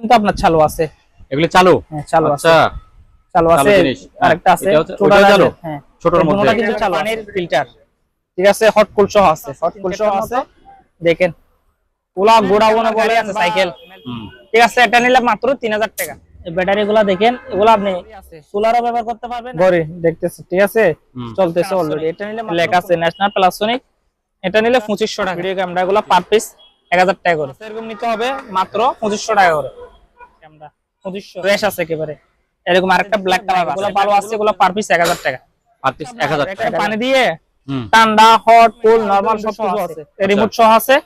কিন্তু আপনার চালু আছে। এগুলো চালু? হ্যাঁ চালু আছে। আচ্ছা। চালু আছে। হ্যাঁ, আরেকটা আছে আছে, চালু? হ্যাঁ। ছোটর মধ্যে? কোনোটা কিন্তু চালু পানির ফিল্টার ঠিক আছে হট কুল সহ আছে। হট কুল সহ আছে। দেখেন। ওলা গোড়া গোনা বলে আছে সাইকেল ঠিক আছে এটা নিলে মাত্র তিন হাজার টাকা। এই ব্যাটারি গুলা দেখেন এগুলো আপনি সোলারও ব্যবহার করতে পারবেন। ঘরে দেখতেছি ঠিক আছে? চলতেছে অলরেডি এটা নিলে লেখা আছে ন্যাশনাল প্লাসোনিক এটা নিলে পঁচিশশো টাকা। ভিডিও ক্যামেরা গুলো পার পিস এক হাজার টাকা করে। এরকম নিতে হবে মাত্র পঁচিশশো টাকা করে। ফ্রেশ আছে একেবারে। এরকম আরেকটা ব্ল্যাক কালার এগুলো ভালো আছে এগুলো পার পিস এক হাজার টাকা। আর পিস এক হাজার এটা পানি দিয়ে ঠান্ডা হট কুল নরমাল সব কিছু আছে। রিমোট সহ আছে।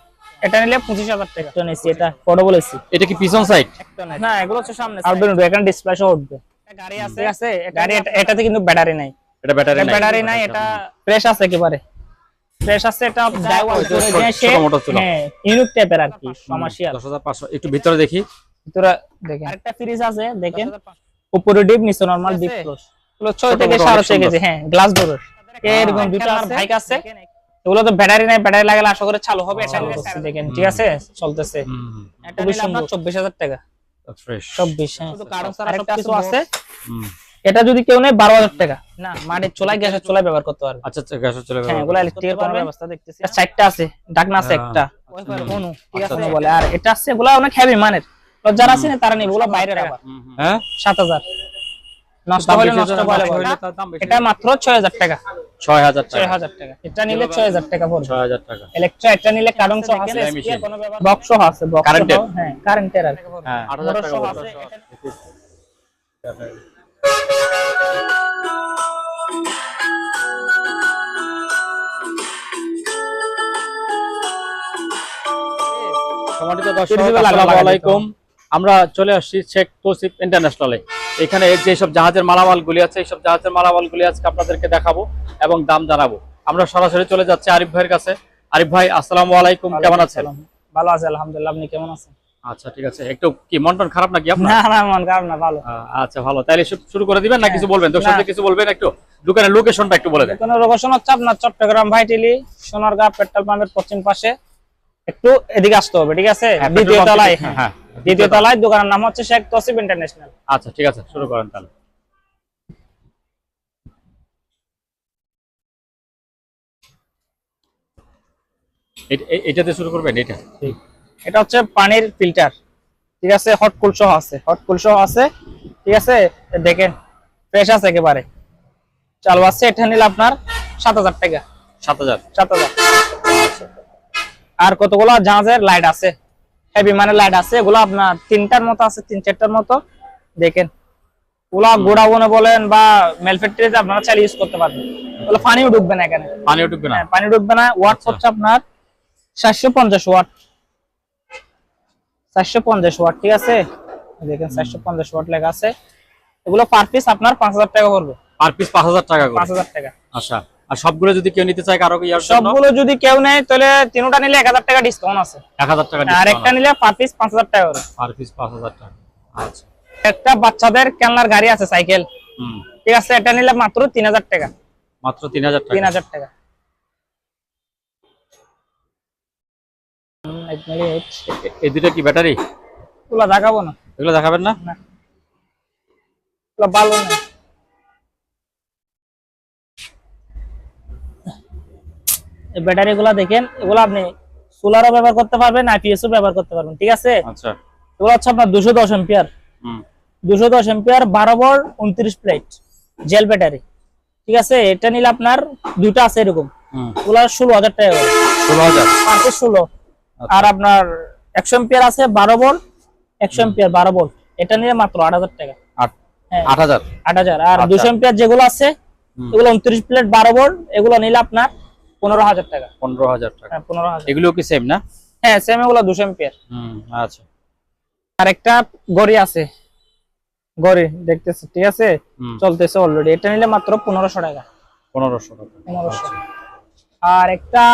এটা নিলে পঁচিশ হাজার টাকা। তো এটা পোর্টেবল এসি এটা কি পিছন সাইড না এগুলো হচ্ছে সামনে উঠবে এখানে ডিসপ্লে সহ উঠবে। গাড়ি আছে। আছে গাড়ি এটাতে কিন্তু ব্যাটারি নাই। এটা ব্যাটারি নাই। ব্যাটারি নাই এটা ফ্রেশ আছে একেবারে। ফ্রেশ আছে এটা ডাইওয়াল ছোট- মোটর ছিল। হ্যাঁ ইউনিক টাইপের আর কি কমার্শিয়াল একটু ভিতরে দেখি। ভিতরে দেখেন। আরেকটা ফ্রিজ আছে দেখেন। উপরে ডিপ নিচে নরমাল ডিপ ক্লোজ এগুলো 6 থেকে মোটো 6.5 অনেক কেজি হ্যাঁ গ্লাস ডোরের এরকম দুটো আমার বাইক আছে। এগুলো তো ব্যাটারি নাই ব্যাটারি লাগালে আশা করে চালু হবে এটা দেখেন। ঠিক আছে? চলতেছে। এটা নিলে আপনার 24000 টাকা। ফ্রেশ 24 হ্যাঁ। কারণ স্যার আরেকটা কিছু আছে। এটা যদি কেউ নেয় 12000 টাকা। না মাটির চুলায় গ্যাসের চুলায় ব্যবহার করতে পারবে। আচ্ছা আচ্ছা গ্যাস চলে হ্যাঁ এগুলো ইলেকট্রিকের কোনো ব্যবস্থা দেখতেছি। চারটা আছে ডাকনা আছে একটা। অনু ঠিক আছে? বলে। আর এটা আছে এগুলো অনেক হেভি মানের। যারা আছে তারা নিবে ওগুলো বাইরের আবার। হ্যাঁ? 7000 নষ্ট হলে নষ্ট বলে। এটা মাত্র 6000 টাকা। টাকা। 6000 টাকা। এটা নিলে 6000 টাকা পড়বে ছয় হাজার টাকা। ইলেকট্রা এটা নিলে কারণ সহ আছে। সেলাই মেশিন। বক্স সহ আছে বক্স Current-এর? হ্যাঁ কারেন্টের আর হ্যাঁ টাকা পড়বে। দর্শক আসসালামু আলাইকুম। আমরা চলে আসছি শেখ তৌসিফ ইন্টারন্যাশনালে। এখানে যেসব জাহাজের মালামাল গুলি আছে এইসব জাহাজের মালামাল গুলি আজকে আপনাদেরকে দেখাবো এবং দাম জানাব। আমরা সরাসরি চলে যাচ্ছি আরিফ ভাইয়ের কাছে। আরিফ ভাই আসসালামু আলাইকুম কেমন আছেন? ভালো আছে আলহামদুলিল্লাহ। আপনি কেমন আছেন? আচ্ছা ঠিক আছে। একটু কি মন টন খারাপ নাকি আপনার? না না মন খারাপ না ভালো। আচ্ছা ভালো। তাইলে শু- শুরু করে দিবেন না কিছু বলবেন? দর্শকদের কিছু বলবেন একটু? দোকানের লোকেশনটা একটু বলে দেন। কোনো লোকেশন হচ্ছে আপনার চট্টগ্রাম ভাইটিলি সোনারগাঁ পেট্রোল পাম্পের পশ্চিম পাশে। একটু এদিকে আসতে হবে ঠিক আছে? হ্যাঁ, দ্বিতীয় তলায়। হ্যাঁ হ্যাঁ। দ্বিতীয় তলায় দোকানের নাম হচ্ছে শেখ তসিফ ইন্টারন্যাশনাল। আচ্ছা ঠিক আছে শুরু করেন তাহলে। এটাতে শুরু করবেন এটা? এটা হচ্ছে পানির ফিল্টার। ঠিক আছে হট কুল সহ আছে হট কুল সহ আছে। ঠিক আছে দেখেন ফ্রেশ আছে একেবারে। চালু আছে এটা নিলে আপনার সাত হাজার টাকা। সাত হাজার। সাত হাজার। আর কতগুলো জাহাজের লাইট আছে? হেভি মানে লাইট আছে এগুলো আপনার তিনটার মতো আছে তিন চারটার মতো। দেখেন ওগুলা বলেন বা মেল ফ্যাক্টরিতে আপনারা চাইলে ইউজ করতে পারবেন। ওগুলো পানিও ঢুকবে না এখানে। পানিও না? হ্যাঁ পানি না। ওয়াট আচ্ছা। হচ্ছে আপনার চারশো পঞ্চাশ ওয়াট চারশো পঞ্চাশ ওয়াট ঠিক আছে? দেখেন চারশো পঞ্চাশ ওয়াট লেখা আছে। এগুলো পার পিস আপনার পাঁচ হাজার টাকা পড়বে পার পিস পাঁচ হাজার টাকা করে। পাঁচ হাজার টাকা। আচ্ছা। আর সবগুলো যদি কেউ নিতে চায় কারও ইয়ার সবগুলো যদি কেউ নেয় তাহলে তিনটা নিলে এক হাজার টাকা ডিসকাউন্ট আছে। এক হাজার টাকা আর একটা নিলে পার পিস পাঁচ হাজার টাকা করে। পার পিস পাঁচ হাজার টাকা। আচ্ছা। একটা বাচ্চাদের খেলনার গাড়ি আছে সাইকেল। হুম। ঠিক আছে এটা নিলে মাত্র তিন হাজার টাকা। মাত্র তিন হাজার তিন টাকা। হাজার টাকা এই দুটো কি ব্যাটারি? এগুলো দেখাবো না। এগুলো দেখাবেন না। এগুলো ভালো না। ব্যাটারি গুলা দেখেন এগুলো আপনি সোলারও ব্যবহার করতে পারবেন আইপিএসও ব্যবহার করতে পারবেন ঠিক আছে? আচ্ছা। এগুলো হচ্ছে আপনার দুশো দশ এম্পিয়ার দুশো দশ এম্পিয়ার বারো বল উনত্রিশ প্লেট জেল ব্যাটারি ঠিক আছে? এটা নিলে আপনার দুটো আছে এরকম। হুম। ষোলো হাজার টাকা ষোলো হাজার? পাঁচশো ষোলো। আচ্ছা। আর আপনার একশো এম্পিয়ার আছে বারো বল একশো এম্পিয়ার বারো বল এটা নিলে মাত্র আট হাজার টাকা। আট হ্যাঁ। হাজার? আট হাজার। আর আচ্ছা। দুশো এম্পিয়ার যেগুলো আছে এগুলো উনত্রিশ প্লেট বারো বল এগুলো নিলে আপনার পনেরো হাজার টাকা। পনেরো হাজার টাকা। হ্যাঁ পনেরো হাজার। এগুলো কি সেম না? হ্যাঁ সেম এগুলো দুশো এম্পিয়ার হুম আচ্ছা। আর একটা গড়ি আছে। গড়ি দেখতেছি ঠিক আছে? চলতেছে অলরেডি এটা নিলে মাত্র পনেরোশো টাকা। পনেরোশো টাকা। পনেরোশো। আর একটা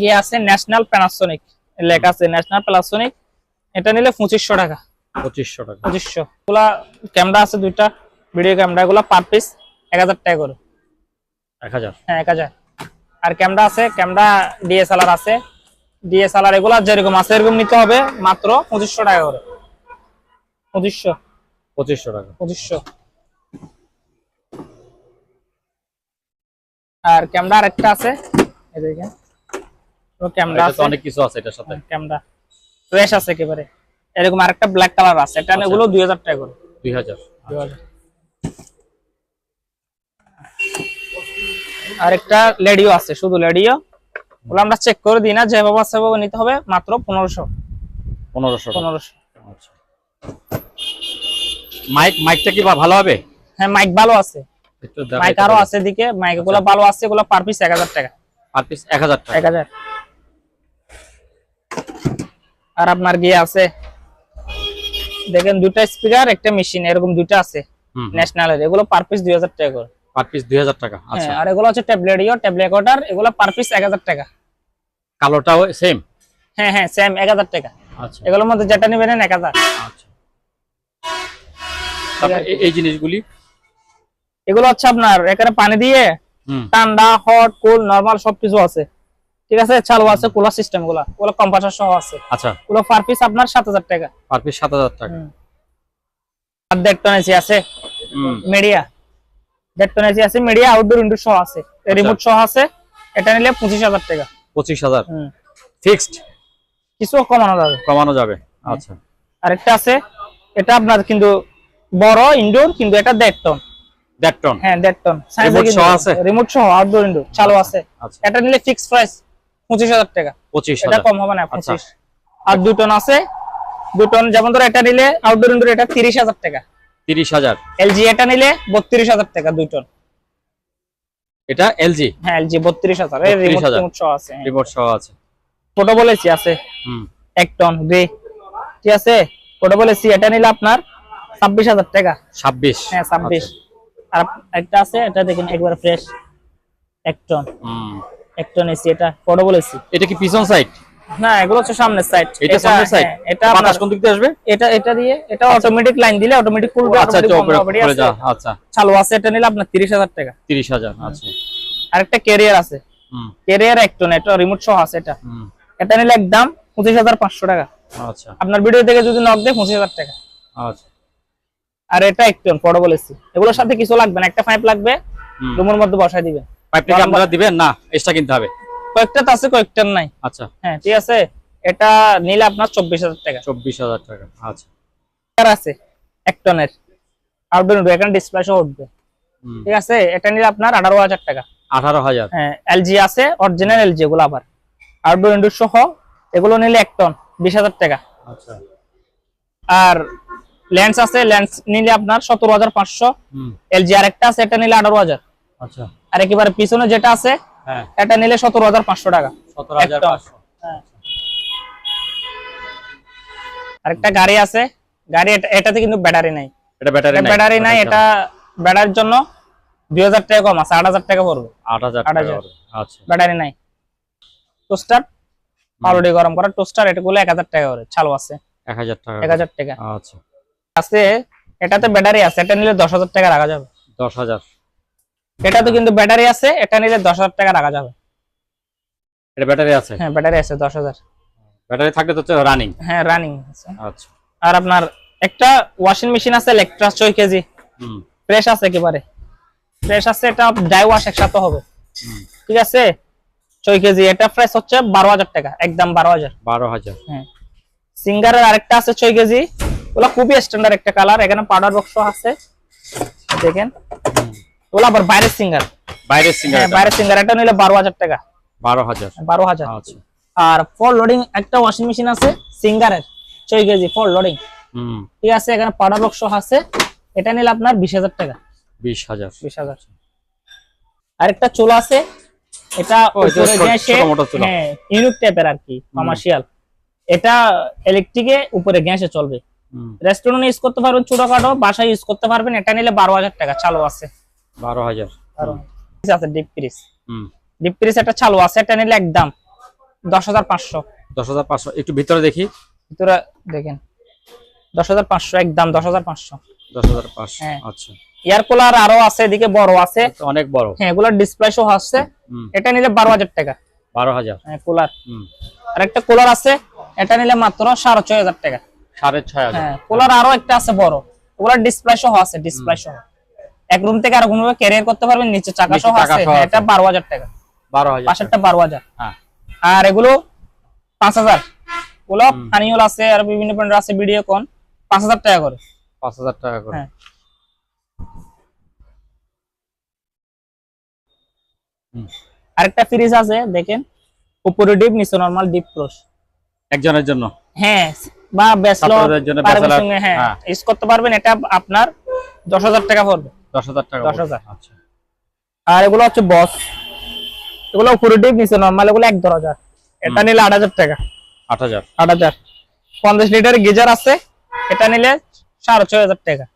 ইয়ে আছে ন্যাশনাল প্যানাসোনিক লেখা আছে ন্যাশনাল প্যানাসোনিক এটা নিলে পঁচিশশো টাকা। পঁচিশশো টাকা। পঁচিশশো। এগুলা ক্যামেরা আছে দুইটা ভিডিও ক্যামেরা এগুলা পার পিস এক হাজার টাকা করে। এক হাজার? হ্যাঁ এক হাজার। আর ক্যামেরা আছে ক্যামেরা ডিএসএলআর আছে। ডিএসএলআর এগুলো যেরকম আছে এরকম নিতে হবে মাত্র পঁচিশশো টাকা করে। পঁচিশশো। পঁচিশশো টাকা। পঁচিশশো। আর ক্যামেরা আরেকটা আছে। এই দেখেন। ক্যামেরা আছে। অনেক কিছু আছে এটার সাথে। হ্যাঁ, ক্যামেরা। ফ্রেশ আছে একেবারে। এরকম আরেকটা ব্ল্যাক কালার আছে। এটা আচ্ছা। এগুলো 2000 টাকা করে। 2000 2000 আরেকটা লেডিও আছে শুধু লেডিও। ওগুলো আমরা চেক করে দিই না যেভাবে আছে সেভাবে নিতে হবে মাত্র পনেরোশো। পনেরোশো পনেরোশো। আচ্ছা। মাইক মাইকটা কি ভালো হবে? হ্যাঁ মাইক ভালো আছে। মাইক আরও আছে এদিকে মাইকগুলো ভালো আছে এগুলো পার পিস এক হাজার টাকা। পার পিস এক হাজার টাকা। এক হাজার। আর আপনার গিয়ে আছে দেখেন দুটা স্পিকার একটা মেশিন এরকম দুটা আছে ন্যাশনালের এগুলো পার পিস দুই হাজার টাকা করে। পার পিস দুই হাজার টাকা আচ্ছা। হ্যাঁ, আর এগুলো হচ্ছে ট্যাবলেট ইও ট্যাবলেট কোটার এগুলো পার পিস এক হাজার টাকা। কালোটাও সেম হ্যাঁ হ্যাঁ সেম এক হাজার টাকা। আচ্ছা। এগুলোর মধ্যে যেটা নেবেন এক হাজার। আচ্ছা। তারপর এই- জিনিসগুলি? এগুলো হচ্ছে আপনার এখানে পানি দিয়ে ঠান্ডা হট কুল নরমাল সবকিছু আছে। ঠিক আছে? চালু আছে কুলার সিস্টেমগুলা। ওগুলো কম্পাসার সহ আছে। আচ্ছা। ওগুলো পার পিস আপনার সাত হাজার টাকা। পার পিস সাত হাজার টাকা। আর টন আছে। মিডিয়া দেড় টন এসি আছে মিডিয়া আউটডোর ইনডোর সহ আছে। রিমোট সহ আছে এটা নিলে পঁচিশ হাজার টাকা। পঁচিশ হাজার। হুম। ফিক্সড কিছু কমানো যাবে। কমানো যাবে আচ্ছা। আরেকটা আছে এটা আপনার কিন্তু বড় ইনডোর কিন্তু এটা দেড় টন দেড় টন হ্যাঁ দেড় টন Remote সহ আছে? রিমোট সহ আউটডোর ইনডোর চালু আছে। আচ্ছা। এটা নিলে ফিক্স প্রাইস পঁচিশ হাজার টাকা। পঁচিশ এটা কম হবে না আচ্ছা। পঁচিশ। আর দুই টন আছে দুই টন যেমন ধরো এটা নিলে আউটডোর ইনডোর এটা তিরিশ হাজার টাকা। তিরিশ হাজার। এলজি এটা নিলে বত্রিশ হাজার টাকা দুই টন। এটা এলজি? হ্যাঁ এলজি বত্রিশ হাজার। এই 32,000 রিমোট সহ আছে। রিমোট সহ আছে। ফটো বলেছি আছে। হুম। এক টন গ্রে ঠিক আছে? ফটো বলেছি এটা নিলে আপনার ছাব্বিশ হাজার টাকা। ছাব্বিশ। হ্যাঁ ছাব্বিশ। আর একটা আছে এটা দেখেন একবার ফ্রেশ। এক টন। হুম। এক টন এসি এটা ফটো বলেছি এটা কি পিছন সাইড? না এগুলো হচ্ছে সামনের সাইড এটা সামনের সাইড এটা বাতাস কোন দিক দিয়ে আসবে? এটা এটা দিয়ে এটা অটোমেটিক লাইন দিলে অটোমেটিক খুলবে আচ্ছা আচ্ছা আচ্ছা। চালু আছে এটা নিলে আপনার তিরিশ হাজার টাকা। তিরিশ হাজার আচ্ছা। আরেকটা ক্যারিয়ার আছে। হুম। ক্যারিয়ার এটা রিমোট সহ আছে এটা। এটা নিলে একদম পঁচিশ হাজার পাঁচশো টাকা। আচ্ছা। আপনার ভিডিও থেকে যদি নক দেয় পঁচিশ হাজার টাকা। আচ্ছা। আর এটা এক টন ফটো বলেছি এগুলোর সাথে কিছু লাগবে না একটা পাইপ লাগবে। রুমের মধ্যে বসাই দিবেন। পাইপটা কি আপনারা দিবেন? না এক্সট্রা কিনতে হবে। কয়েকটা তো আছে কয়েকটার নাই। আচ্ছা। হ্যাঁ ঠিক আছে? এটা নিলে আপনার চব্বিশ হাজার টাকা। চব্বিশ হাজার টাকা আচ্ছা। আছে? এক টনের। আউটডোর এখানে ডিসপ্লে সহ উঠবে। ঠিক আছে? এটা নিলে আপনার আঠারো হাজার টাকা। আঠারো হাজার। হ্যাঁ এলজি আছে অরিজিনাল এলজি এগুলো আবার। আউটডোর ইনডোর সহ এগুলো নিলে এক টন বিশ হাজার টাকা। আচ্ছা। আর লেন্স আছে লেন্স নিলে আপনার সতেরো হাজার পাঁচশো। হুম। এলজি আর একটা আছে এটা নিলে আঠারো হাজার। আচ্ছা। আর একেবারে পিছনে যেটা আছে হ্যাঁ। এটা নিলে সতেরো হাজার পাঁচশো টাকা। হ্যাঁ। আরেকটা গাড়ি আছে। গাড়ি এটাতে কিন্তু ব্যাটারি নাই। এটা ব্যাটারি নাই। ব্যাটারি নাই আচ্ছা। এটা ব্যাটারির জন্য 2000 টাকা কম আছে 8000 টাকা পড়বে। 8000 টাকা আচ্ছা। ব্যাটারি নাই। টোস্টার পালোডি গরম করা টোস্টার এটাগুলো 1000 টাকা করে চালু আছে। 1000 টাকা। 1000 টাকা। আচ্ছা। আছে এটাতে ব্যাটারি আছে এটা নিলে 10000 টাকা রাখা যাবে। 10000 এটা তো কিন্তু ব্যাটারি আছে এটা নিলে দশ হাজার টাকা রাখা যাবে। এটা ব্যাটারি আছে? হ্যাঁ ব্যাটারি আছে দশ হাজার। ব্যাটারি থাকলে তো রানিং হ্যাঁ রানিং আচ্ছা। আর আপনার একটা ওয়াশিং মেশিন আছে ইলেকট্রা ছয় কেজি। ফ্রেশ আছে একেবারে। ফ্রেশ আছে এটা ডাই ওয়াশ একসাথে হবে। ঠিক আছে? ছয় কেজি এটা প্রাইস হচ্ছে বারো হাজার টাকা একদম বারো হাজার। বারো হাজার। হ্যাঁ। সিঙ্গারের আরেকটা আছে ছয় কেজি। ওগুলো খুবই স্ট্যান্ডার্ড একটা কালার এখানে পাউডার বক্স আছে। দেখেন। ওগুলো আবার বাইরের সিঙ্গার বাইরের সিঙ্গার বাইরের সিঙ্গার এটা নিলে বারো হাজার টাকা। বারো হাজার। বারো হাজার। আচ্ছা। আর ফল লোডিং একটা ওয়াশিং মেশিন আছে সিঙ্গারের ছয় কেজি ফল লোডিং হুম। ঠিক আছে এখানে পাউডার বক্স আছে। এটা নিলে আপনার বিশ হাজার টাকা। বিশ হাজার। বিশ হাজার। আরেকটা চুলা আছে। এটা হ্যাঁ ইউনিক টাইপের আর কি কমার্শিয়াল এটা ইলেকট্রিকে উপরে গ্যাসে চলবে। হুম। রেস্টুরেন্টে ইউজ করতে পারবেন ছোটখাটো। বাসায় ইউজ করতে পারবেন। এটা নিলে বারো হাজার টাকা চালু আছে। বারো হাজার। আছে ডিপ ফ্রিজ ডিপ ফ্রিজ একটা চালু আছে এটা নিলে একদম দশ হাজার পাঁচশো। দশ হাজার পাঁচশো। একটু ভিতরে দেখি। ভিতরে দেখেন দশ হাজার পাঁচশো একদম দশ হাজার পাঁচশো। দশ হাজার পাঁচশো হ্যাঁ। আচ্ছা। এয়ার কুলার আরও আছে এদিকে বড় আছে। অনেক বড়। হ্যাঁ এগুলোর ডিসপ্লে আসছে হুম। এটা নিলে বারো হাজার টাকা। বারো হাজার। হ্যাঁ কুলার হুম। আর একটা কুলার আছে এটা নিলে মাত্র সাড়ে ছয় হাজার টাকা। সাড়ে ছয় হাজার। হ্যাঁ কুলার আরও একটা আছে বড়। ওগুলা ডিসপ্লে সহ আছে ডিসপ্লে সহ। এক রুম থেকে আর কোনো ক্যারিয়ার করতে পারবেন নিচে চাকা সহ আছে। হ্যাঁ। এটা বারো হাজার টাকা। বারো হাজার পাশেরটা বারো হাজার। হ্যাঁ। আর এগুলো পাঁচ হাজার। ওগুলো হানিওল আছে আর বিভিন্ন ব্র্যান্ডের আছে ভিডিও কন পাঁচ হাজার টাকা করে। পাঁচ হাজার টাকা করে। হ্যাঁ। আরেকটা ফ্রিজ আছে দেখেন। উপরে ডিপ নিচে নরমাল ডিপ ক্রস একজনের জন্য? হ্যাঁ বা ব্যাচলর ছাত্রদের জন্য bachelor, হ্যাঁ। হ্যাঁ। ইউজ করতে পারবেন এটা আপনার দশ হাজার টাকা পড়বে। দশ হাজার টাকা দশ হাজার। আচ্ছা। আর এগুলো হচ্ছে বস। এগুলো ডিপ নিচে নরমাল এগুলো এক দশ হাজার। এটা নিলে আট হাজার টাকা। আট হাজার। আট হাজার। পঞ্চাশ লিটার গিজার আছে এটা নিলে সাড়ে ছয় হাজার টাকা।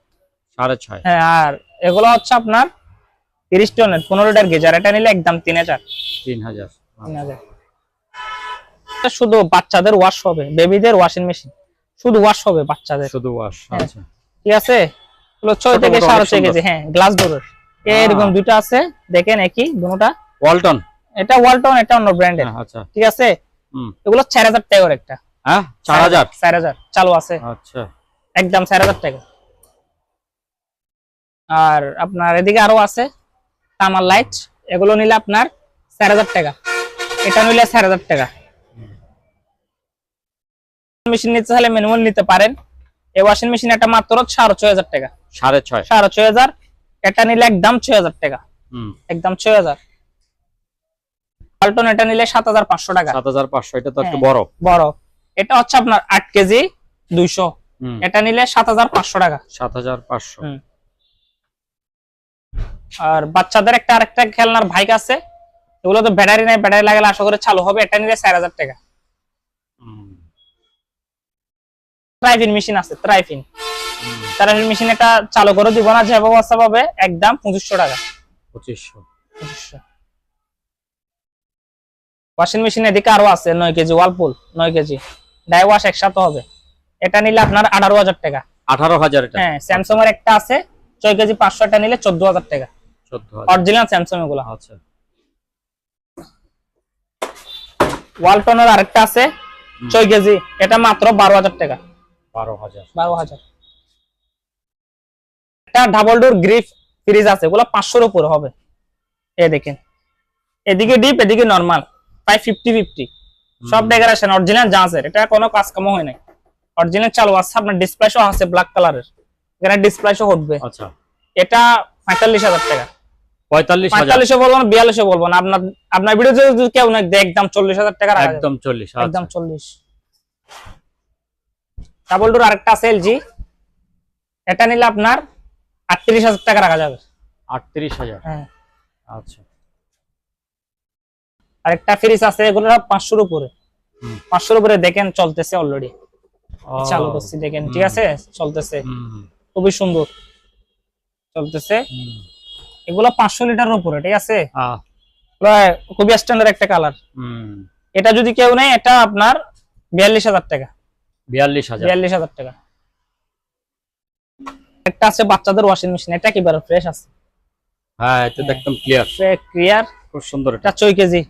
সাড়ে ছয়। হ্যাঁ আর এগুলো হচ্ছে আপনার তিরিশ টনের পনেরো লিটার গিজার এটা নিলে একদম তিন হাজার। তিন হাজার। তিন হাজার। শুধু বাচ্চাদের ওয়াশ হবে বেবিদের ওয়াশিং মেশিন শুধু ওয়াশ হবে বাচ্চাদের। শুধু ওয়াশ হ্যাঁ। আচ্ছা। ঠিক আছে? ছয় থেকে সাড়ে ছয়। কেজি হ্যাঁ গ্লাস ডোরের এরকম দুটো আছে দেখেন একই দুটা। ওয়ালটন এটা ওয়ালটন এটা অন্য ব্র্যান্ডের আচ্ছা। ঠিক আছে? এগুলো চার হাজার টাকা একটা। হ্যাঁ? চার হাজার? চার হাজার চালু আছে। আচ্ছা। একদম চার হাজার টাকা। আর আপনার এদিকে আরও আছে তামার লাইট এগুলো নিলে আপনার চার হাজার টাকা। এটা নিলে চার হাজার টাকা। মেশিন নিতে চাইলে ম্যানুয়াল নিতে পারেন। এই ওয়াশিং মেশিন এটা মাত্র সাড়ে ছয় হাজার টাকা। সাড়ে ছয়। সাড়ে ছয় হাজার। এটা নিলে একদম ছয় হাজার টাকা। একদম ছয় হাজার। পাল্টন এটা নিলে সাত হাজার পাঁচশো টাকা। সাত হাজার পাঁচশো এটা তো একটু হ্যাঁ। বড়। বড়। এটা হচ্ছে আপনার আট কেজি দুইশো। এটা নিলে সাত হাজার পাঁচশো টাকা। সাত হাজার পাঁচশো। আর বাচ্চাদের একটা আরেকটা খেলনার বাইক আছে। এগুলো তো ব্যাটারি নাই ব্যাটারি লাগালে আশা করে চালু হবে। এটা নিলে চার হাজার টাকা হুম, ট্রাইফিন মেশিন আছে ট্রাইফিন ট্রাইফিন মেশিন এটা চালু করে দিব না যে ব্যবস্থা পাবে একদম পঁচিশশো টাকা। পঁচিশশো। পঁচিশশো। ওয়াশিং মেশিন এদিকে আরও আছে নয় কেজি ওয়ালপুল নয় কেজি। ডাই ওয়াশ একসাথে হবে। এটা নিলে আপনার আঠারো হাজার টাকা। আঠারো হাজার হ্যাঁ স্যামসাং এর একটা আছে ছয় কেজি পাঁচশো এটা নিলে চোদ্দ হাজার টাকা। চোদ্দ হাজার। অরিজিনাল স্যামসাং এগুলো। আচ্ছা। ওয়ালটনের আরেকটা আছে ছয় কেজি এটা মাত্র বারো হাজার টাকা। বারো হাজার। বারো হাজার। একটা ডাবল ডোর গ্রিফ ফ্রিজ আছে ওগুলো পাঁচশোর উপরে হবে। এ দেখেন। এদিকে ডিপ এদিকে নর্মাল প্রায় ফিফটি ফিফটি সব ডেকোরেশন অরিজিনাল জাহাজের এটা কোনো কাজ কামও হয় নাই। অরিজিনাল চালু আছে আপনার ডিসপ্লে আছে ব্ল্যাক কালারের এখানে ডিসপ্লে সহ উঠবে। আচ্ছা। এটা পঁয়তাল্লিশ হাজার টাকা। বলব না বলব না। আপনার আপনার ভিডিও যদি কেউ না একদম চল্লিশ হাজার টাকা একদম চল্লিশ একদম আচ্ছা চল্লিশ। ডাবল ডোর আরেকটা আছে এলজি এটা নিলে আপনার আটত্রিশ হাজার টাকা রাখা যাবে। আটত্রিশ হাজার? হ্যাঁ। আচ্ছা। আরেকটা ফ্রিজ আছে এগুলো পাঁচশোর উপরে। পাঁচশোর উপরে দেখেন চলতেছে অলরেডি চালু করছি দেখেন ঠিক আছে? চলতেছে। খুবই সুন্দর। চলতেছে। এগুলো পাঁচশো লিটার উপরে ঠিক আছে? খুবই স্ট্যান্ডার্ড একটা কালার এটা যদি কেউ নেয় এটা আপনার বিয়াল্লিশ হাজার টাকা। বিয়াল্লিশ হাজার। বিয়াল্লিশ হাজার টাকা। একটা আছে বাচ্চাদের ওয়াশিং মেশিন এটা একেবারে ফ্রেশ আছে। হ্যাঁ এটা একদম ক্লিয়ার ক্লিয়ার খুব সুন্দর এটা। এটা ছয় কেজি।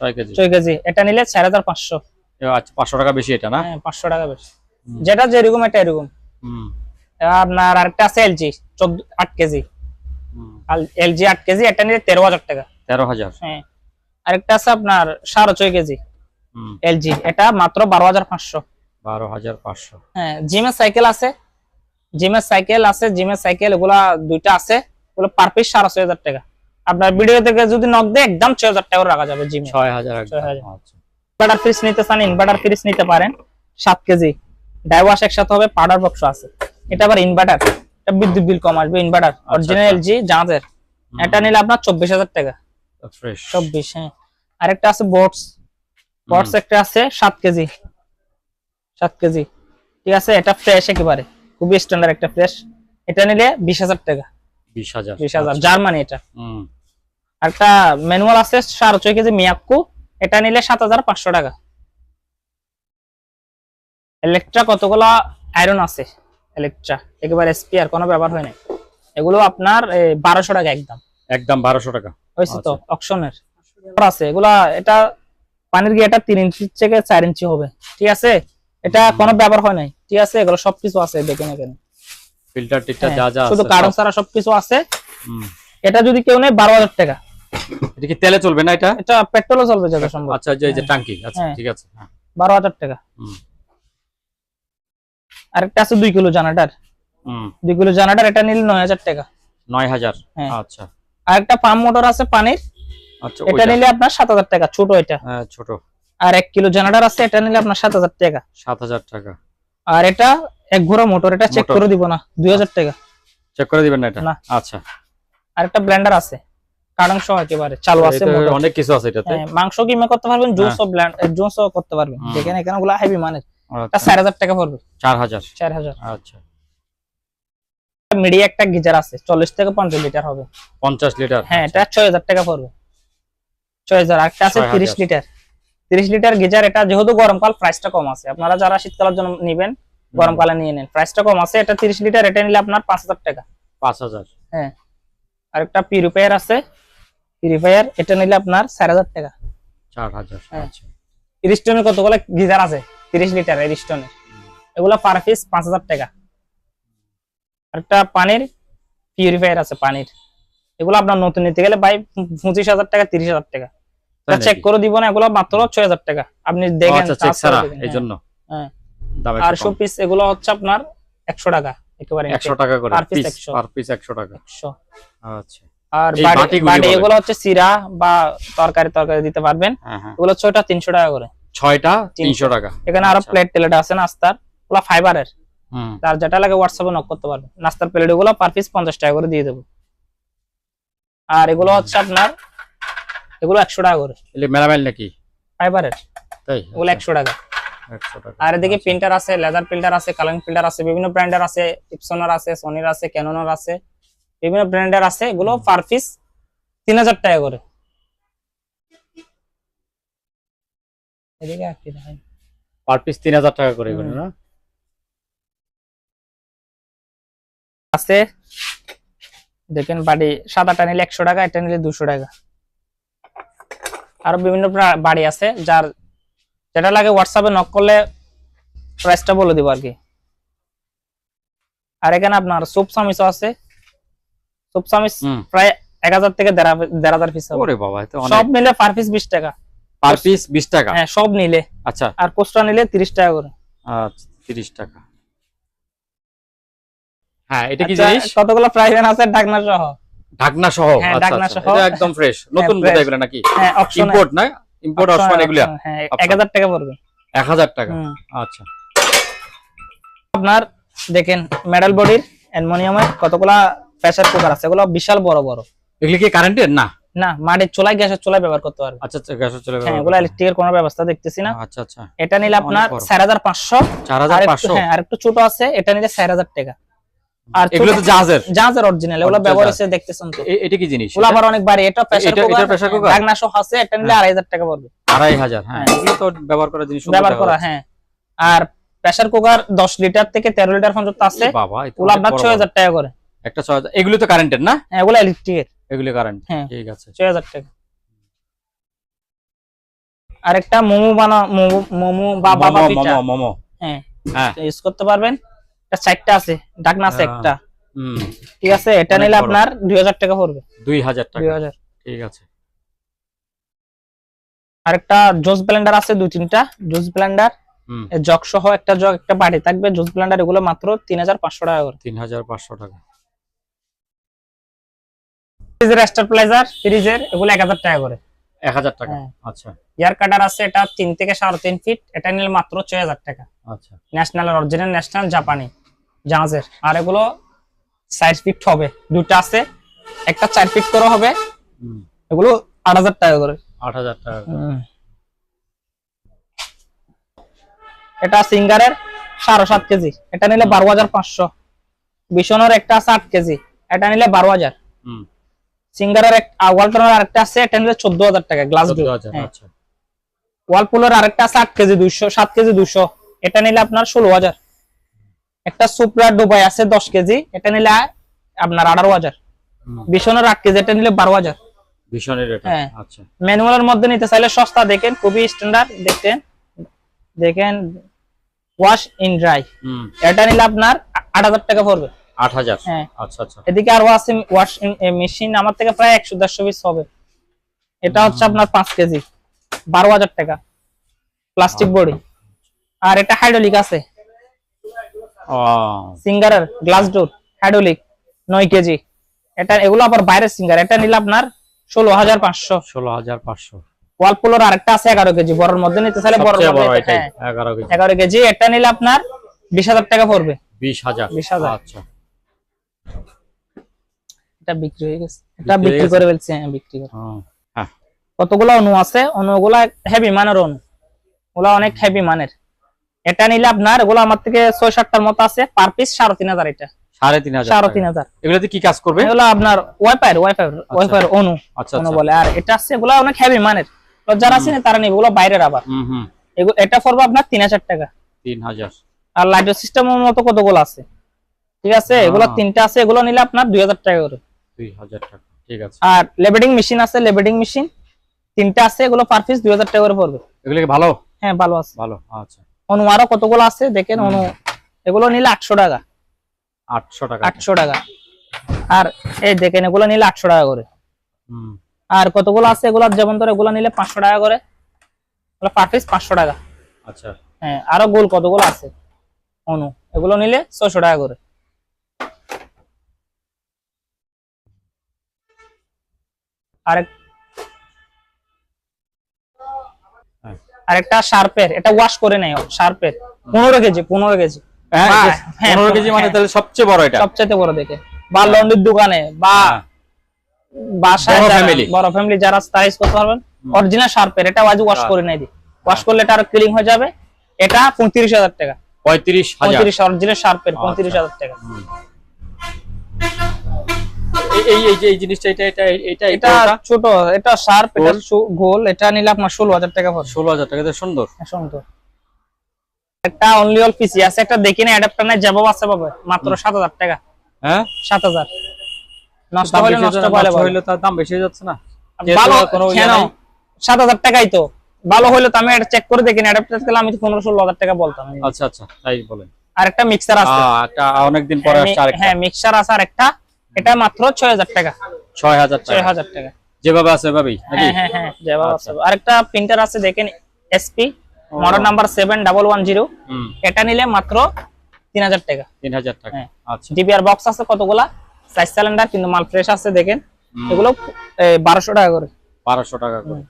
ছয় কেজি। ছয় কেজি। এটা নিলে চার হাজার পাঁচশো। এ, আচ্ছা পাঁচশো টাকা বেশি এটা না? হ্যাঁ টাকা বেশি। যেটা যেরকম এটা এরকম। হুম, আপনার আরেকটা আছে এলজি চোদ্দ আট কেজি। হুম। এলজি আট কেজি এটা নিলে তেরো হাজার টাকা। তেরো হাজার। হ্যাঁ। আরেকটা আছে আপনার সাড়ে ছয় কেজি। হুম, এলজি এটা মাত্র বারো হাজার পাঁচশো। বারো হাজার পাঁচশো। হ্যাঁ জিমের সাইকেল আছে। জিমের সাইকেল আছে জিমের সাইকেল এগুলা দুইটা আছে। ওগুলো পার পিস সাড়ে ছয় হাজার টাকা। আপনার ভিডিও থেকে যদি নক দেয় একদম ছয় হাজার টাকা রাখা যাবে জিমে ছয় হাজার একদম। ছয় হাজার। আচ্ছা। ইনভার্টার ফ্রিজ নিতে চান ইনভার্টার ফ্রিজ নিতে পারেন সাত কেজি। ডাইওয়াশ একসাথে হবে পাউডার বক্স আছে। এটা আবার ইনভার্টার এটা বিদ্যুৎ বিল কম আসবে ইনভার্টার অরিজিনাল। এলজি জাহাজের। এটা নিলে আপনার চব্বিশ হাজার টাকা। চব্বিশ হ্যাঁ। আরেকটা আছে বটস বটস একটা আছে সাত কেজি। সাত কেজি। ঠিক আছে? এটা ফ্রেশ একেবারে। খুবই স্ট্যান্ডার্ড একটা ফ্রেশ এটা নিলে বিশ হাজার টাকা। বিশ হাজার। বিশ হাজার। আচ্ছা। জার্মানি এটা। একটা ম্যানুয়াল আছে সাড়ে ছয় কেজি মিয়াক্কু। এটা নিলে সাত হাজার পাঁচশো টাকা। ইলেকট্রা কতগুলা আয়রন আছে? ইলেকট্রা একেবারে স্পিয়ার কোনো ব্যাপার হয় না এগুলো আপনার বারোশো টাকা একদম। একদম বারোশো টাকা। হয়েছে তো? আচ্ছা। অকশনের আছে। এগুলা এটা পানির গিয়েটা তিন ইঞ্চি থেকে চার ইঞ্চি হবে। ঠিক আছে? এটা কোনো ব্যাপার হয় নাই। ঠিক আছে এগুলো সবকিছু আছে দেখেন এখানে ফিল্টার হ্যাঁ, যা যা শুধু কারণ। ছাড়া সবকিছু আছে। এটা যদি কেউ নেয় বারো হাজার টাকা। এটা কি তেলে চলবে না এটা? এটা পেট্রোলও চলবে যত সম্ভব আচ্ছা এই যে টাঙ্কি। আচ্ছা হ্যাঁ। ঠিক আছে হ্যাঁ। বারো হাজার টাকা। আরেকটা আছে দুই কিলো জানাটার। হুম। দুই কিলো জানাটার এটা নিলে নয় হাজার টাকা। নয় হাজার? হ্যাঁ। আচ্ছা। আরেকটা পাম্প মোটর আছে পানির। আচ্ছা এটা নিলে আপনার সাত হাজার টাকা ছোট এটা। হ্যাঁ ছোট। আর এক কিলো জানাটার আছে এটা নিলে আপনার সাত হাজার টাকা। সাত হাজার টাকা। আর এটা এক ঘোড়া মোটর এটা চেক করে দিব না দুই হাজার টাকা। চেক করে দিবেন না এটা? না। আচ্ছা। আর একটা ব্লেন্ডার আছে কারণ সহ একেবারে চালু আছে অনেক কিছু আছে এটাতে। হ্যাঁ, মাংস কিমে করতে পারবেন জুসও ব্লেন্ড জুসও করতে পারবেন। দেখেন এখানে গুলো হেভি মানের। এটা আচ্ছা, চার হাজার টাকা পড়বে। হাজার। হাজার। আচ্ছা। মিডিয়া একটা গিজার আছে চল্লিশ থেকে পঞ্চাশ লিটার হবে। পঞ্চাশ লিটার। হ্যাঁ এটা ছয় হাজার টাকা পড়বে। ছয় হাজার একটা আছে 6,000 তিরিশ লিটার। তিরিশ লিটার গিজার এটা যেহেতু গরমকাল প্রাইসটা কম আছে। আপনারা যারা শীতকালের জন্য নিবেন গরমকালে নিয়ে নেন। প্রাইসটা কম আছে এটা তিরিশ লিটার এটা নিলে আপনার পাঁচ হাজার টাকা। পাঁচ হাজার। হ্যাঁ। আর একটা পিউরিফায়ার আছে। পিউরিফায়ার এটা নিলে আপনার চার হাজার টাকা। চার হাজার হ্যাঁ। আচ্ছা। ইরিস্টনের কতগুলো গিজার আছে? তিরিশ লিটার ইরিস্টনের এগুলো পার পিস পাঁচ হাজার টাকা। আরেকটা পানির পিউরিফায়ার আছে পানির। এগুলো আপনার নতুন নিতে গেলে ভাই পঁচিশ হাজার টাকা তিরিশ হাজার টাকা। তাই চেক নাকি? করে দিব না এগুলো মাত্র ছয় হাজার টাকা। আপনি দেখেন আচ্ছা চেক ছাড়া দেখেন, হ্যাঁ। হ্যাঁ। আর শো পিস এগুলো হচ্ছে আপনার একশো টাকা একেবারে একশো টাকা করে পিস 100 পার পিস একশো। টাকা। একশো। আচ্ছা। আর। এগুলো হচ্ছে সিরা বা তরকারি তরকারি দিতে পারবেন। হ্যাঁ হ্যাঁ। এগুলো ছয়টা তিনশো টাকা করে। ছয়টা তিনশো। তিনশো টাকা। এখানে আরও আচ্ছা। প্লেট টেলেট আছে নাস্তার। ওগুলো ফাইবারের তার যেটা লাগে হোয়াটসঅ্যাপে নক করতে পারবেন। নাস্তার প্লেট পার পিস পঞ্চাশ টাকা করে দিয়ে দেবো। আর এগুলো হচ্ছে আপনার এগুলো একশো টাকা করে। এগুলি মেরামেল নাকি? ফাইবারের তাই? এগুলো একশো টাকা। আর এদিকে আচ্ছা। প্রিন্টার আছে লেজার প্রিন্টার আছে কালারিং প্রিন্টার আছে বিভিন্ন ব্র্যান্ডের আছে ইপসনের আছে সনির আছে ক্যাননের আছে বিভিন্ন ব্র্যান্ডের আছে এগুলো পার পিস তিন হাজার টাকা করে। এদিকে কি দেখাই? পার পিস তিন হাজার টাকা করে এগুলো না? আছে। দেখেন বাড়ি সাদাটা নিলে একশো টাকা এটা নিলে দুশো টাকা। আরও বিভিন্ন বাড়ি আছে যার যেটা লাগে হোয়াটসঅ্যাপে নক করলে প্রাইসটা বলে দিব আর কি। আর এখানে আপনার সুপ সামিসও আছে। সুপ সামিস প্রায় এক হাজার থেকে দেড় হাজার- পিস সব নিলে পার পিস বিশ টাকা। পার পিস বিশ টাকা? হ্যাঁ সব নিলে। আচ্ছা। আর কোস্টা নিলে তিরিশ টাকা করে। আচ্ছা তিরিশ টাকা। হ্যাঁ এটা কি আচ্ছা, জিনিস? কতগুলো প্রাইস আছে ঢাকনা সহ। ঢাকনা সহ? হ্যাঁ, আচ্ছা ঢাকনা আচ্ছা। সহ। একদম ফ্রেশ নতুন fresh। বোধহয় নাকি? হ্যাঁ ইম্পোর্ট না? ইম্পোর্ট অপশন এগুলা? হ্যাঁ এক হাজার টাকা পড়বে। এক হাজার টাকা? আচ্ছা। আপনার দেখেন মেডাল বডির অ্যালুমিনিয়ামের কতগুলা প্রেসার কুকার আছে? এগুলো বিশাল বড় বড়। এগুলি কি কারেন্টের না। না মাটির চুলায় গ্যাসের চুলায় ব্যবহার করতে পারবে। আচ্ছা আচ্ছা গ্যাসে চলে হ্যাঁ এগুলো ইলেকট্রিকের কোনো ব্যবস্থা দেখতেছি না। আচ্ছা আচ্ছা। এটা নিলে আপনার বড়। চার হাজার পাঁচশো। চার হাজার আর একটু পাঁচশো? হ্যাঁ আর একটু ছোট আছে এটা নিলে চার হাজার টাকা। আর এগুলো তো জাহাজের। জাহাজের অরিজিনাল এগুলো ব্যবহার হচ্ছে দেখতেছেন তো। এ- এটা কি জিনিস? এগুলো আবার অনেক বাড়ি এটা প্রেসার এটা- এটা কুকার ঢাকনা সহ আছে এটা নিলে আড়াই হাজার টাকা পড়বে। হ্যাঁ এগুলো তো ব্যবহার করার জিনিস ব্যবহার করা হ্যাঁ। আর প্রেসার কুকার দশ লিটার থেকে তেরো লিটার পর্যন্ত আছে। বাবা ওগুলো আপনার টাকা করে। একটা এগুলো তো কারেন্টের না? হ্যাঁ এগুলো ইলেকট্রিকের এগুলো কারেন্ট হ্যাঁ। ঠিক আছে। টাকা। আরেকটা মোমো বানা মোমো মোমো বা বাবা মোমো পিঠা। মোমো মোমো। হ্যাঁ। হ্যাঁ। ইউজ করতে পারবেন। এটা চারটা আছে ঢাকনা আছে হ্যাঁ। একটা। হুম। ঠিক আছে এটা নিলে আপনার দুই হাজার টাকা পড়বে। দুই হাজার দুই টাকা হাজার। ঠিক আছে। আরেকটা জুস ব্লেন্ডার আছে দুই তিনটা। জুস ব্লেন্ডার জগ সহ একটা জগ একটা বাড়ি থাকবে। জুস ব্লেন্ডার এগুলো মাত্র তিন হাজার পাঁচশো টাকা করে। তিন হাজার পাঁচশো টাকা। ফ্রিজের স্টারপ্লাইজার ফ্রিজের এগুলো এক হাজার টাকা করে। এক হাজার টাকা। হ্যাঁ। আচ্ছা। এয়ার কাটার আছে এটা তিন থেকে সাড়ে তিন ফিট। এটা নিলে মাত্র ছয় হাজার টাকা। আচ্ছা। ন্যাশনাল অরিজিনাল ন্যাশনাল জাপানি। জাহাজের। আর এগুলো সাইড ফিট হবে। দুটো আছে একটা চার ফিট করে হবে। এগুলো আট হাজার টাকা করে। আট হাজার টাকা এটা সিঙ্গারের সাড়ে সাত কেজি। এটা নিলে বারো হাজার পাঁচশো। বিশনের একটা আছে আট কেজি। এটা নিলে বারো হাজার। সিঙ্গারের ওয়ালটনের আরেকটা আছে এটা নিলে চোদ্দ হাজার টাকা গ্লাস হ্যাঁ। আচ্ছা। ওয়ালপুলের আরেকটা আছে আট কেজি দুইশো সাত কেজি দুইশো। এটা নিলে আপনার ষোলো হাজার। একটা সুপ্রা ডুবাই আছে দশ কেজি এটা নিলে আপনার আঠারো হাজার। বিশনের আট কেজি এটা নিলে বারো হাজার। ভীষণের হ্যাঁ। আচ্ছা। ম্যানুয়ালের মধ্যে নিতে চাইলে সস্তা দেখেন খুবই স্ট্যান্ডার্ড দেখেন। দেখেন ওয়াশ ইন ড্রাই এটা নিলে আপনার আট হাজার টাকা পড়বে। আট হাজার? হ্যাঁ। আচ্ছা আচ্ছা। এদিকে আরও আছে ওয়াশ মেশিন আমার থেকে প্রায় একশো দেড়শো পিস হবে। এটা হচ্ছে আপনার পাঁচ কেজি বারো হাজার টাকা। প্লাস্টিক বডি আর এটা হাইড্রোলিক আছে। সিঙ্গারের গ্লাস ডোর হাইড্রোলিক নয় কেজি। এটা এগুলো আবার বাইরের সিঙ্গার। এটা নিলে আপনার ষোলো হাজার পাঁচশো। ষোলো হাজার পাঁচশো। ওয়ালপুলোর আরেকটা আছে এগারো কেজি। বড়র মধ্যে নিতে চাইলে বড় সবচেয়ে বড় এটাই এগারো কেজি। এটা নিলে আপনার বিশ হাজার টাকা পড়বে। বিশ হাজার। 20,000 আচ্ছা। এটা বিক্রি হয়ে গেছে। এটা বিক্রি হয়ে বিক্রি গেছে? করে ফেলছে হ্যাঁ বিক্রি করে। হ্যাঁ। কতগুলো অনু আছে? অনুগুলা হেভি মানের অনু ওগুলা অনেক হেভি মানের। এটা নিলে আপনার এগুলো আমার থেকে ছয় সাতটার মতো আছে। পার পিস সাড়ে তিন হাজার এটা। সাড়ে তিন হাজার সাড়ে তিন হাজার। এগুলোতে কি কাজ করবে? এগুলো আপনার ওয়াইফাই ওয়াইফাই ওয়াইফাই অনু অনু বলে। আর এটা আছে এগুলো অনেক হেভি মানের। যারা আছে তারা নিবে এগুলো বাইরের আবার। হুম হুম। এগুলো এটা পড়বে আপনার তিন হাজার টাকা। তিন হাজার। আর লাইট সিস্টেমের মতো কতগুলো আছে? ঠিক আছে? এগুলো তিনটা আছে এগুলো নিলে আপনার দুই হাজার টাকা করে। দুই হাজার টাকা ঠিক আছে। আর লেবেডিং মেশিন আছে লেবেডিং মেশিন তিনটা আছে এগুলো পার পিস দুই হাজার টাকা করে পড়বে। এগুলো ভালো? হ্যাঁ ভালো আছে। ভালো আচ্ছা। অনু আরও কতগুলো আছে? দেখেন অনু। এগুলো নিলে আটশো টাকা। আটশো টাকা। আটশো টাকা। আর এই দেখেন এগুলো নিলে আটশো টাকা করে। হুম। আর কতগুলো আছে? এগুলো যেমন ধরো এগুলো নিলে পাঁচশো টাকা করে। পার পিস পাঁচশো টাকা। আচ্ছা। হ্যাঁ আরও গোল কতগুলো আছে? অনু। এগুলো নিলে ছয়শো টাকা করে। আরেক হ্যাঁ। আরেকটা শার্পের এটা ওয়াশ করে নেয় শার্পের। পনেরো কেজি পনেরো কেজি। হ্যাঁ হ্যাঁ, পনেরো কেজি মানে হ্যাঁ। তাহলে সবচেয়ে বড় এটা। সবচেয়ে বড় দেখে। বা লন্ড্রির দোকানে বা বাসায় বড় ফ্যামিলি যারা করতে পারবেন অরিজিনাল শার্পের এটা ওয়াশ। করে নাই দি। ওয়াশ করলে এটা আরও ক্লিন হয়ে যাবে। এটা পঁয়ত্রিশ হাজার টাকা। পঁয়ত্রিশ অরিজিনাল শার্পের আচ্ছা। পঁয়ত্রিশ হাজার টাকা। এই- এই যে এই জিনিসটা এটা এটা এটা এটা ছোট এটা শার্প এটা গোল? এটা নিলে আপনার ষোলো হাজার টাকা পড়বে। ষোলো হাজার টাকা তো সুন্দর। হ্যাঁ, সুন্দর। একটা অনলি অল পিসি আছে একটা দেখি না অ্যাডাপ্টার নাই যাব আছে পাবে মাত্র সাত হাজার টাকা। হ্যাঁ? সাত হাজার। নষ্ট হলে নষ্ট হলে তার দাম বেশি যাচ্ছে না। ভালো কেন নাই। সাত হাজার টাকাই তো। ভালো হইলে তো আমি এটা চেক করে দেখি না অ্যাডাপ্টার গেলে আমি তো পনেরো ষোলো হাজার টাকা বলতাম। আচ্ছা আচ্ছা তাই বলেন। আর একটা মিক্সার আছে। আহ, একটা অনেকদিন পরে আসছে আরেকটা। হ্যাঁ মিক্সার আছে আর একটা এটা মাত্র ছয় হাজার টাকা। ছয় হাজার ছয় টাকা হাজার টাকা। যেভাবে আছে এভাবেই হ্যাঁ হ্যাঁ হ্যাঁ যেভাবে আচ্ছা। আছে। আরেকটা প্রিন্টার আছে দেখেন SP model number seven double one zero হুম। এটা নিলে মাত্র তিন হাজার টাকা। তিন হাজার টাকা। হ্যাঁ। আচ্ছা। ডিপিআর বক্স আছে কতগুলা? সাইজ সিলিন্ডার কিন্তু মাল ফ্রেশ আছে দেখেন। এগুলো বারোশো টাকা করে। বারোশো টাকা করে।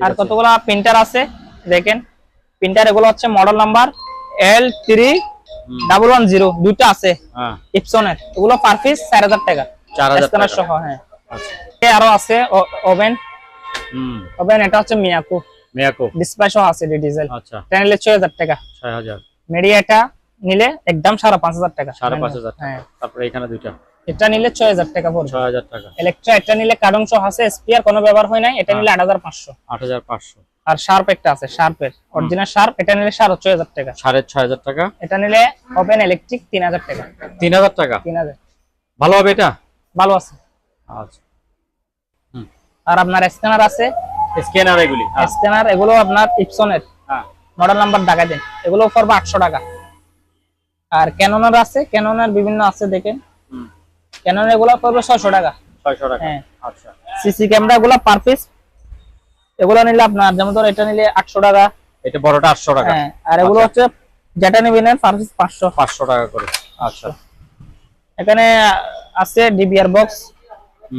আর কতগুলা প্রিন্টার আছে দেখেন। প্রিন্টার এগুলো হচ্ছে model number L three. Double one zero দুইটা আছে। হ্যাঁ। ইপসনের এগুলো পার পিস চার হাজার টাকা। চার হাজার সহ হ্যাঁ। আচ্ছা। আরও আছে ওভেন। ওভেন এটা হচ্ছে ডিসপ্লে সহ আছে ডিজেল আচ্ছা। টাকা। 6000 মিডিয়াটা নিলে একদম 5500 টাকা। 5500 হ্যাঁ। তারপরে এখানে দুইটা। এটা নিলে 6000 টাকা পড়বে। 6000 টাকা। ইলেকট্রা এটা নিলে কারণ সহ আছে স্পিয়ার কোনো ব্যবহার হয় নাই এটা হ্যাঁ। নিলে 8500 8500 আর শার্প একটা আছে শার্পের অরিজিনাল শার্প এটা নিলে সাড়ে ছয় হাজার টাকা। সাড়ে ছয় হাজার টাকা? এটা নিলে ওপেন ইলেকট্রিক তিন হাজার টাকা। তিন হাজার টাকা? তিন হাজার। ভালো হবে এটা? ভালো আছে। আচ্ছা। আর আপনার স্ক্যানার আছে? স্ক্যানার এগুলি হ্যাঁ। স্ক্যানার এগুলো আপনার ইপসনের হ্যাঁ। মডেল নাম্বার ঢাকা দেন। এগুলো পড়বে আটশো টাকা। আর ক্যাননের আছে? ক্যাননের বিভিন্ন আছে দেখেন। হুম। ক্যানন এগুলো পড়বে ছয়শো টাকা। ছয়শো টাকা। হ্যাঁ। আচ্ছা। সিসি ক্যামেরা গুলো পার পিস এগুলো নিলে আপনার যেমন ধর এটা নিলে আটশো টাকা। এটা বড়টা আটশো টাকা। হ্যাঁ আর এগুলো হচ্ছে যেটা নিবেন পার পিস পাঁচশো। পাঁচশো টাকা করে। আচ্ছা। এখানে আছে ডিবিআর বক্স।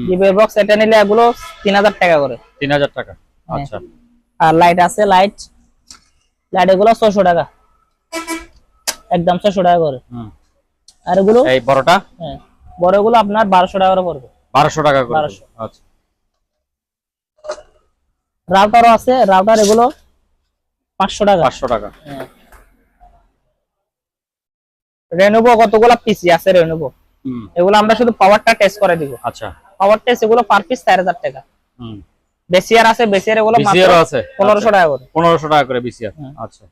ডিবিআর বক্স এটা নিলে এগুলো তিন হাজার টাকা করে। তিন হাজার টাকা। হ্যাঁ। আচ্ছা। আর লাইট আছে লাইট লাইট এগুলো ছশো টাকা। একদম ছশো টাকা করে। হুম। আর এগুলো? এই বড়টা? হ্যাঁ। বড় এগুলো আপনার বারোশো টাকা করে পড়বে। বারোশো টাকা করে। 1200 আচ্ছা। রাউটারও আছে রাউটার এগুলো পাঁচশো টাকা। পাঁচশো টাকা। রেনোভো কতগুলো পিসি আছে রেনোভো এগুলো আমরা শুধু পাওয়ারটা টেস্ট করে দিব। আচ্ছা। পাওয়ার টেস্ট এগুলো পার পিস চার হাজার টাকা। হুম। বেসিয়ার আছে বেসিয়ার এগুলো বিসিআর আছে। পনেরোশো টাকা করে। পনেরোশো টাকা করে বিসিআর হুম। আচ্ছা।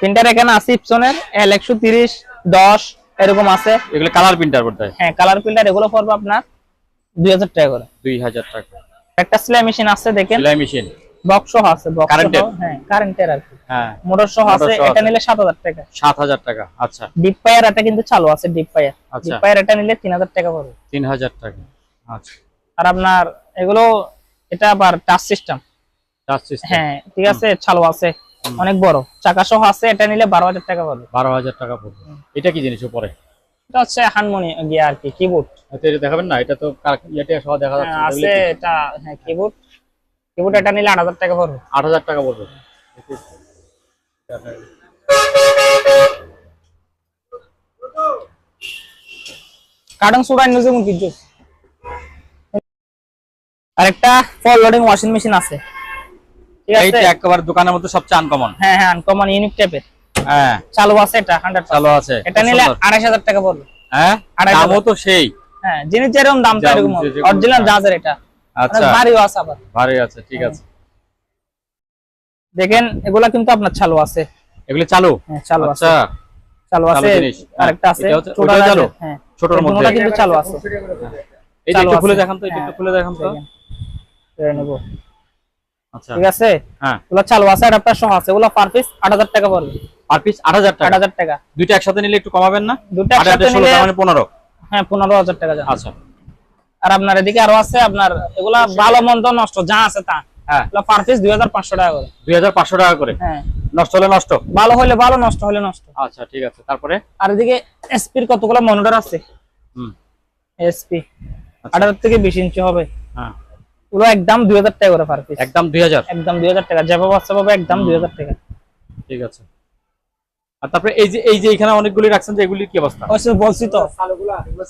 প্রিন্টার এখানে আছে ইপসনের এল একশো তিরিশ দশ এরকম আছে। এগুলো কালার প্রিন্টার করতে হয় কালার প্রিন্টার এগুলো পড়বে আপনার দুই হাজার টাকা করে। দুই হাজার টাকা। একটা সেলাই মেশিন আছে দেখেন? সেলাই মেশিন। বক্স সহ আছে বক্স Current-এর? হ্যাঁ কারেন্টের আর কি। হ্যাঁ। মোটর সহ আছে এটা নিলে সাত হাজার টাকা। সাত হাজার টাকা আচ্ছা। ডিপ ফায়ার এটা কিন্তু চালু আছে ডিপ ফায়ার আচ্ছা। ডিপ পায়ার এটা নিলে তিন হাজার টাকা পড়বে। তিন হাজার টাকা আচ্ছা। আর আপনার এগুলো এটা আবার টাচ সিস্টেম টাচ সিস্টেম হ্যাঁ ঠিক আছে চালু আছে অনেক বড়। চাকা সহ আছে এটা নিলে বারো হাজার টাকা পড়বে। বারো হাজার টাকা পড়বে। এটা কি জিনিস উপরে? এটা হচ্ছে হারমোনি গিয়ে আর কি কিবোর্ড এটা এটা দেখাবেন না? এটা তো ইয়েটা সহ দেখা যাচ্ছে হ্যাঁ, আছে এটা হ্যাঁ কিবোর্ড কিবোর্ড এটা নিলে আট হাজার টাকা পড়বে। আট হাজার টাকা পড়বে। কার্টন সুডা নিউজে কোন কিছু আরেকটা ফল লোডিং ওয়াশিং মেশিন আছে। ঠিক আছে? এইটা একেবারে দোকানের মধ্যে সবচেয়ে আনকমন হ্যাঁ হ্যাঁ আনকমন ইউনিক টাইপের হ্যাঁ। চালু আছে এটা হান্ড্রেড চালু আছে। এটা নিলে সুন্দর। আড়াইশ হাজার টাকা পড়বে। হ্যাঁ? দামও তো সেই। হ্যাঁ জিনিস যেরকম দাম তো দাম এরকম অরিজিনাল হ্যাঁ। এটা। আচ্ছা। ভারীও আছে আবার। ভারী আছে ঠিক আছে। দেখেন এগুলা কিন্তু আপনার চালু আছে। এগুলি চালু? হ্যাঁ চালু আছে। আচ্ছা। চালু আছে। হ্যাঁ, আরেকটা আছে। ছোট চালু? হ্যাঁ। ছোটর মধ্যে? দুটোটা কিন্তু চালু আছে। এই যে একটু খুলে দেখান তো একটু হ্যাঁ, খুলে দেখান তো। নেব। আচ্ছা। ঠিক আছে? হ্যাঁ। ওগুলা চালু আছে আপনার সহ আছে। ওগুলা পার পিস আট হাজার টাকা পড়বে। পার পিস আট হাজার আট টাকা হাজার টাকা। দুইটা একসাথে নিলে একটু কমাবেন না? দুটো একসাথে নিলে মানে পনেরো। হ্যাঁ পনেরো হাজার টাকা যাবে আচ্ছা। আর আপনার এদিকে আরও আছে আপনার এগুলা ভালো মন্দ নষ্ট যা আছে তা। হ্যাঁ। এগুলা পার পিস দুই হাজার পাঁচশো টাকা করে। দুই হাজার পাঁচশো টাকা করে? হ্যাঁ। নষ্ট হলে নষ্ট? ভালো হলে ভালো নষ্ট হলে নষ্ট। আচ্ছা ঠিক আছে। তারপরে? আর এদিকে এসপির কতগুলো মনিটর আছে? হুম। এসপি আঠারো থেকে বিশ ইঞ্চি হবে। হ্যাঁ। ওগুলো একদম দুই হাজার টাকা করে পার পিস একদম দুই হাজার? একদম দুই হাজার টাকা। যেভাবে আছে ভাবে একদম দুই হাজার টাকা। ঠিক আছে। আর তারপরে এই যে এই যে এখানে অনেকগুলি রাখছেন যে এগুলির কি অবস্থা? সব বলছি তো। চালুগুলা এগুলো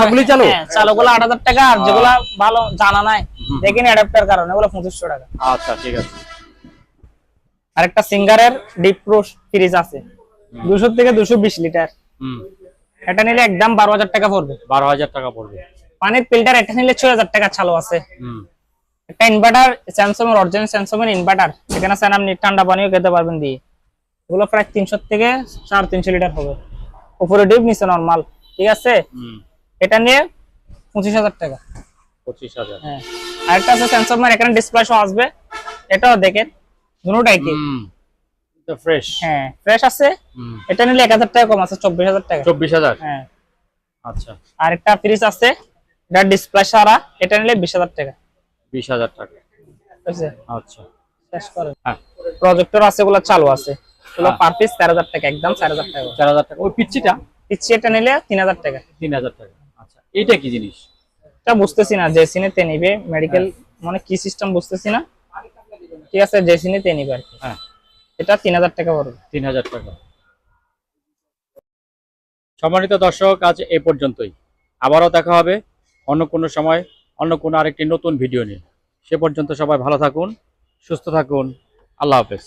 সবগুলোই চালু? হ্যাঁ, চালুগুলা আট হাজার টাকা আর যেগুলা ভালো জানা নাই দেখেন অ্যাডাপ্টার কারণে ওগুলো পঁচিশশো টাকা। আচ্ছা ঠিক আছে। আর একটা সিঙ্গারের ডিপ প্রো ফ্রিজ আছে। দুশো থেকে দুশো বিশ লিটার। হুম। এটা নিলে একদম বারো হাজার টাকা পড়বে। বারো হাজার টাকা পড়বে। পানির ফিল্টার এটা নিলে ছয় হাজার টাকা চালু আছে। হুম। একটা ইনভার্টার স্যামসাং এর অরিজিনাল স্যামসাং এর ইনভার্টার এখানে স্যার আপনি ঠান্ডা পানিও খেতে পারবেন দিয়ে। এগুলো প্রায় তিনশো থেকে সাড়ে তিনশো লিটার হবে। উপরে ডিপ নিচে নর্মাল ঠিক আছে? এটা নিয়ে পঁচিশ হাজার টাকা। পঁচিশ হাজার। হ্যাঁ। আরেকটা আছে স্যামসাং এর এখানে ডিসপ্লে সহ আসবে। এটাও দেখেন দুটোটাই কি ফ্রেশ হ্যাঁ ফ্রেশ আছে। এটা নিলে এক হাজার টাকা কম আছে চব্বিশ হাজার টাকা। চব্বিশ হাজার? হ্যাঁ। আচ্ছা। আরেকটা ফ্রিজ আছে এটা ডিসপ্লে সারা এটা নিলে বিশ হাজার টাকা। বিশ হাজার টাকা। আচ্ছা। করে হ্যাঁ। প্রজেক্টর আছে ওগুলো চালু আছে। ওগুলো হ্যাঁ। পার পিস চার হাজার টাকা একদম চার হাজার টাকা। চার হাজার টাকা। ওই পিচ্ছিটা? পিচ্ছি এটা নিলে তিন হাজার টাকা। তিন হাজার টাকা। আচ্ছা এইটা কি জিনিস? এটা বুঝতেছি না যে সিনে তে নিবে মেডিকেল মানে কি সিস্টেম বুঝতেছি না। ঠিক আছে যে সিনে তে নিবে আর কি। হ্যাঁ। এটা তিন হাজার টাকা পড়বে। তিন হাজার টাকা। সম্মানিত দর্শক আজ এ পর্যন্তই। আবারও দেখা হবে অন্য কোনো সময়। অন্য কোনো আরেকটি নতুন ভিডিও নিয়ে। সে পর্যন্ত সবাই ভালো থাকুন, সুস্থ থাকুন। আল্লাহ হাফেজ।